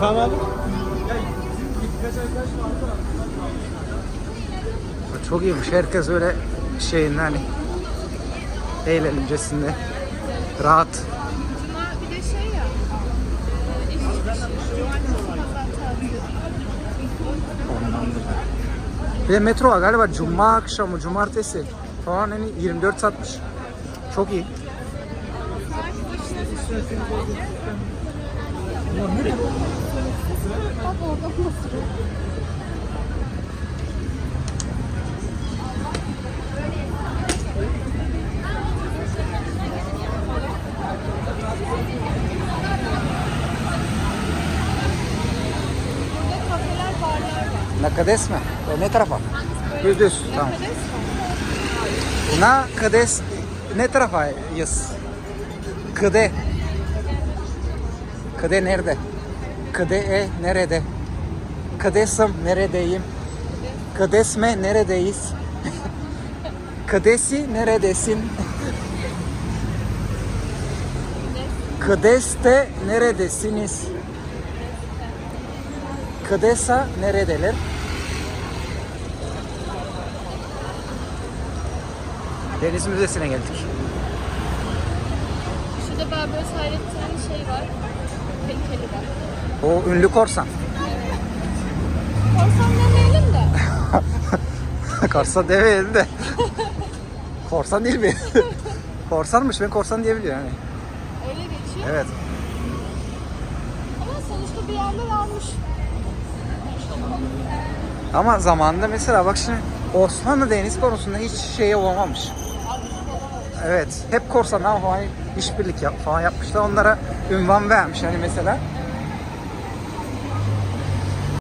Efendim abi? Çok iyiymiş. Herkes öyle şeyin hani eğlencesinde rahat. Cuma bir de şey ya. e, iş çıkışı. Cumartesi pazar tatili. Bir de metro var galiba cuma akşamı, cumartesi falan hani 24 saatmiş. Çok iyi. Var. Nakades mi? E, ne tarafa? Düz. Tamam. Nakades ne tarafa yız? Kıde. Kıde nerede? Kıde e nerede? Kıdesım neredeyim? Kıdesme neredeyiz? Kıdesi neredesin? Kıdeste neredesiniz? Kıdesa neredeler? Deniz Müzesi'ne geldik. Şurada Barbaros Hayrettin'in şey var. O ünlü korsan. Korsan demeyelim de. korsan demeyelim de. korsan değil mi? Korsanmış ben korsan diyebiliyorum yani. Öyle geçiyor. Evet. Ama sonuçta bir yerler almış. Ama zamanında mesela bak şimdi Osmanlı deniz konusunda hiç şey olamamış. Evet. Hep korsanlar falan işbirlik yap, falan yapmışlar. Onlara ünvan vermiş. Hani mesela